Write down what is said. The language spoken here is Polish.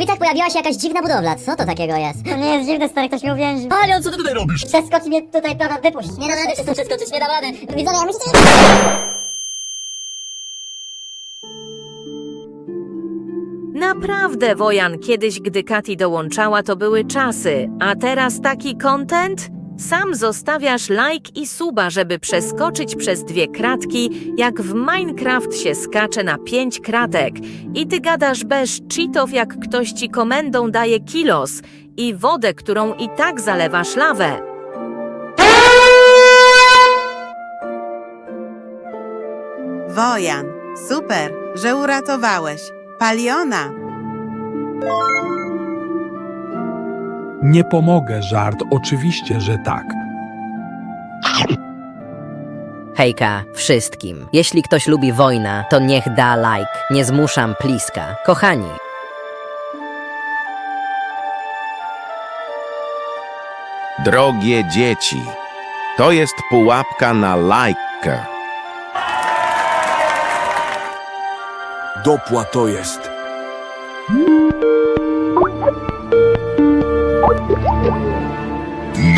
Katowicach pojawiła się jakaś dziwna budowla. Co to takiego jest? To nie jest dziwne, stary, ktoś mnie uwięził. Palion, co ty tutaj robisz? Przeskoczy mnie tutaj, prawda, wypuść. Nie da rady przez to przeskoczyć, nie da rady. Widzowie, ja myślę, Naprawdę, Wojan, kiedyś, gdy Kati dołączała, to były czasy, a teraz taki content? Sam zostawiasz like i suba, żeby przeskoczyć przez dwie kratki, jak w Minecraft się skacze na pięć kratek. I ty gadasz bez cheatów, jak ktoś ci komendą daje kilos i wodę, którą i tak zalewasz lawę. Wojan, super, że uratowałeś. Paliona, Nie pomogę, żart, oczywiście, że tak. Hejka wszystkim. Jeśli ktoś lubi wojna, to niech da like. Nie zmuszam pliska. Kochani, Drogie dzieci, to jest pułapka na lajkę. Dopła to jest. Thank.